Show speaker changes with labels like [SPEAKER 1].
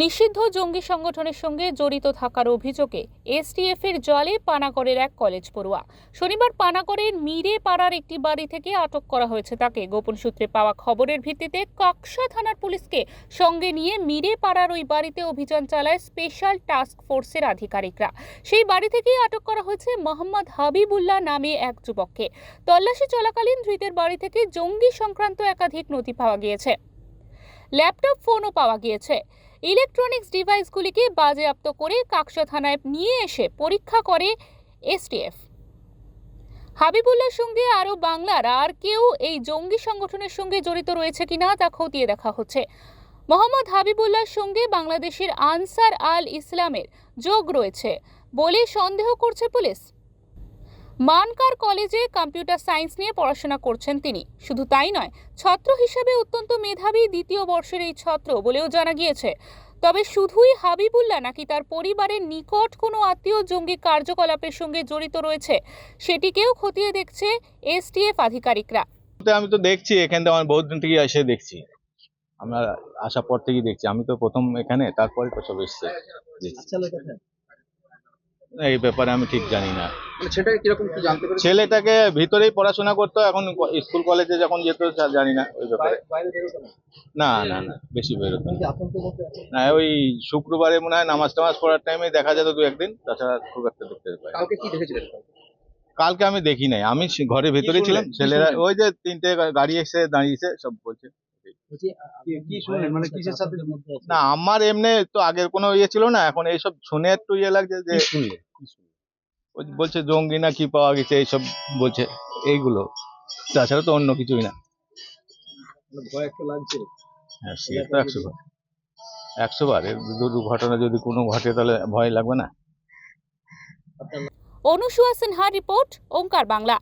[SPEAKER 1] নিষিদ্ধ জঙ্গি সংগঠনের সঙ্গে জড়িত থাকার অভিযোগে এসটিএফ এর জলে পানাগড়ের এক কলেজ পড়ুয়া। শনিবার পানাগড়ের মিরে পাড়ার একটি বাড়ি থেকে আটক করা হয়েছে তাকে। গোপন সূত্রে পাওয়া খবরের ভিত্তিতে কাকসা থানার পুলিশকে সঙ্গে নিয়ে মিরে পাড়ার ওই বাড়িতে অভিযান চালায় স্পেশাল টাস্ক ফোর্সের আধিকারিকরা। সেই বাড়ি থেকেই আটক করা হয়েছে মোহাম্মদ হাবিবুল্লাহ নামে এক যুবককে। তল্লাশি চলাকালীন ধৃতের বাড়ি থেকে জঙ্গি সংক্রান্ত একাধিক নথি পাওয়া গিয়েছে। ল্যাপটপ ফোনও পাওয়া গিয়েছে। ইলেকট্রনিক্স ডিভাইসগুলিকে বাজেয়াপ্ত করে কাকসা থানায় নিয়ে এসে পরীক্ষা করে এসটিএফ। হাবিবুল্লার সঙ্গে আরও বাংলার আর কেউ এই জঙ্গি সংগঠনের সঙ্গে জড়িত রয়েছে কিনা তা খতিয়ে দেখা হচ্ছে। মোহাম্মদ হাবিবুল্লার সঙ্গে বাংলাদেশের আনসার আল ইসলামের যোগ রয়েছে বলে সন্দেহ করছে পুলিশ। মানকার কলেজে কম্পিউটার সায়েন্স নিয়ে পড়াশোনা করছেন তিনি। শুধু তাই নয়, ছাত্র হিসেবে অত্যন্ত মেধাবী দ্বিতীয় বর্ষের এই ছাত্র বলেও জানা গিয়েছে। তবে শুধুই হাবিবুল্লাহ নাকি তার পরিবারের নিকট কোনো আত্মীয় জঙ্গি কার্যকলাপের সঙ্গে জড়িত রয়েছে সেটিকেও খতিয়ে দেখছে এসটিএফ আধিকারিকরা।
[SPEAKER 2] আমি তো দেখছি এখান থেকে আমার বহুত দিন থেকে এসে দেখছি। আমরা আসার পর থেকেই দেখছি আমি তো প্রথম এখানে তারপরে তো সব এসছে।
[SPEAKER 3] কোথায়
[SPEAKER 2] এই ব্যাপারে আমি ঠিক জানি না।
[SPEAKER 3] মানে সেটাকে কীরকম কি জানতে
[SPEAKER 2] ছেলেটাকে ভিতরেই পড়াশোনা করতো এখন স্কুল কলেজে যখন যেত জানি না ওই ব্যাপারে।
[SPEAKER 3] না?
[SPEAKER 2] না না বেশি বেরোতো না। ওই শুক্রবারে মনে হয় নামাজ টামাজ পড়ার টাইমে দেখা যেত দু একদিন তাছাড়া খুব একটা দেখতে পাই
[SPEAKER 3] কালকে কি দেখেছিলেন
[SPEAKER 2] কালকে? আমি দেখি নাই। আমি ঘরের ভেতরে ছিলাম। ছেলেরা ওই যে তিনটে গাড়ি এসে দাঁড়িয়েছে সব বলছে।
[SPEAKER 3] মানে
[SPEAKER 2] না আমার এমনি তো আগের কোনো ইয়ে ছিল না এখন এইসব শুনে একটু ইয়ে লাগছে যে
[SPEAKER 3] শুনলে?
[SPEAKER 2] বলছে জঙ্গি না কি পাওয়া গেছে, এইসব বলছে, এইগুলো। তাছাড়া তো অন্য কিছুই না। হ্যাঁ সে তো দুর্ঘটনা যদি কোনো ঘটে তাহলে ভয় লাগবে না।
[SPEAKER 1] অনুসুয়া সিনহা রিপোর্ট, ওঙ্কার বাংলা।